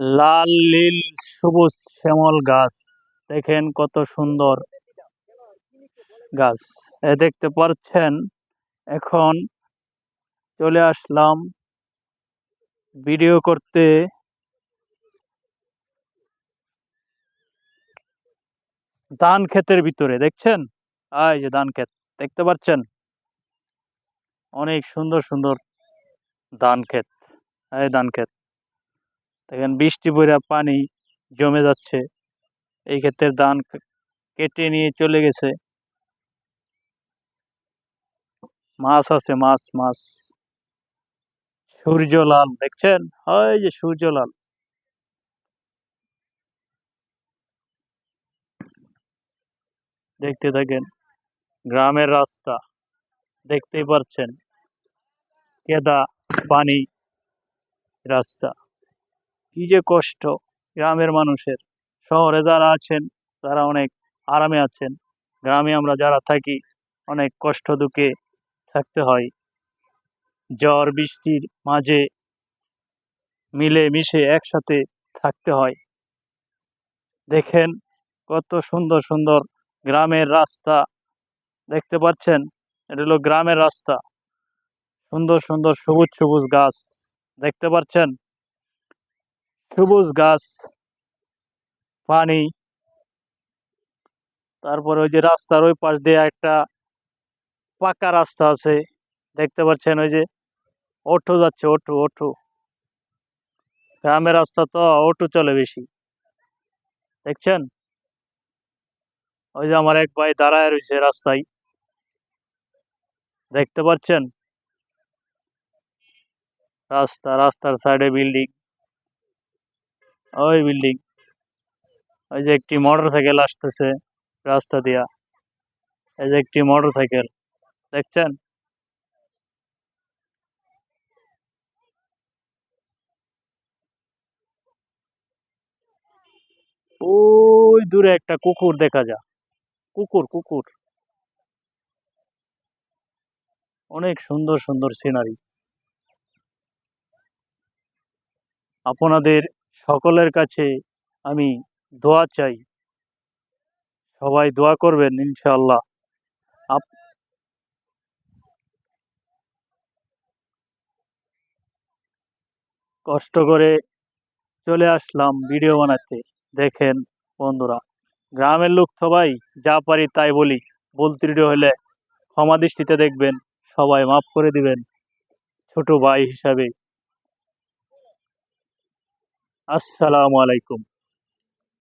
লাল, নীল, সবুজ, শ্যামল গাছ। দেখেন কত সুন্দর গাছ। এ দেখতে পাচ্ছেন, এখন চলে আসলাম ভিডিও করতে। ধান ক্ষেতের ভিতরে, দেখছেন? এই যে ধান ক্ষেত, দেখতে পাচ্ছেন? অনেক সুন্দর সুন্দর ধান ক্ষেত, এই ধান ক্ষেত। দেখেন বৃষ্টি পড়া পানি জমে যাচ্ছে। এই ক্ষেত্রে ধান কেটে নিয়ে চলে গেছে। মাছ আছে, মাছ মাছ। সূর্য লাল দেখছেন? ওই যে সূর্য লাল দেখতে থাকেন, গ্রামের রাস্তা। দেখতেই পাচ্ছেন কেদা পানি রাস্তা। কি যে কষ্ট গ্রামের মানুষের। শহরে যারা আছেন, তারা অনেক আরামে আছেন। গ্রামে আমরা যারা থাকি, অনেক কষ্ট দুঃখে থাকতে হয়। ঝড়, বৃষ্টির মাঝে মিলে মিশে একসাথে থাকতে হয়। দেখেন কত সুন্দর সুন্দর গ্রামের রাস্তা। দেখতে পাচ্ছেন? এটা হলো গ্রামের রাস্তা। সুন্দর সুন্দর সবুজ সবুজ গাছ। দেখতে পাচ্ছেন? সবুজ গাছ, পানি, তারপরে ওই যে রাস্তার ওই পাশ দিয়ে একটা পাকা রাস্তা আছে, দেখতে পাচ্ছেন ওই যে অটো যাচ্ছে, অটো অটো। গ্রামের রাস্তা তো অটো চলে বেশি, দেখছেন? ওই যে আমার এক ভাই দাঁড়ায় রয়েছে রাস্তায়, দেখতে পাচ্ছেন? রাস্তা, রাস্তার সাইডে বিল্ডিং। ওই বিল্ডিং ওই যে একটি মোটর সাইকেল আসতেছে রাস্তা দিয়া। এই যে একটি মোটর সাইকেল দেখছেন? ওই দূরে একটা কুকুর দেখা যায় কুকুর কুকুর। অনেক সুন্দর সুন্দর সিনারি আপনাদের সকলের কাছে আমি দোয়া চাই। সবাই দোয়া করবেন, ইনশাআল্লাহ। আপ কষ্ট করে চলে আসলাম ভিডিও বানাতে। দেখেন বন্ধুরা, গ্রামের লোক সবাই যা পারি তাই বলি। ভুল ত্রুটি হলে ক্ষমা দৃষ্টিতে দেখবেন, সবাই মাফ করে দিবেন। ছোট ভাই হিসাবে। আসসালামু আলাইকুম।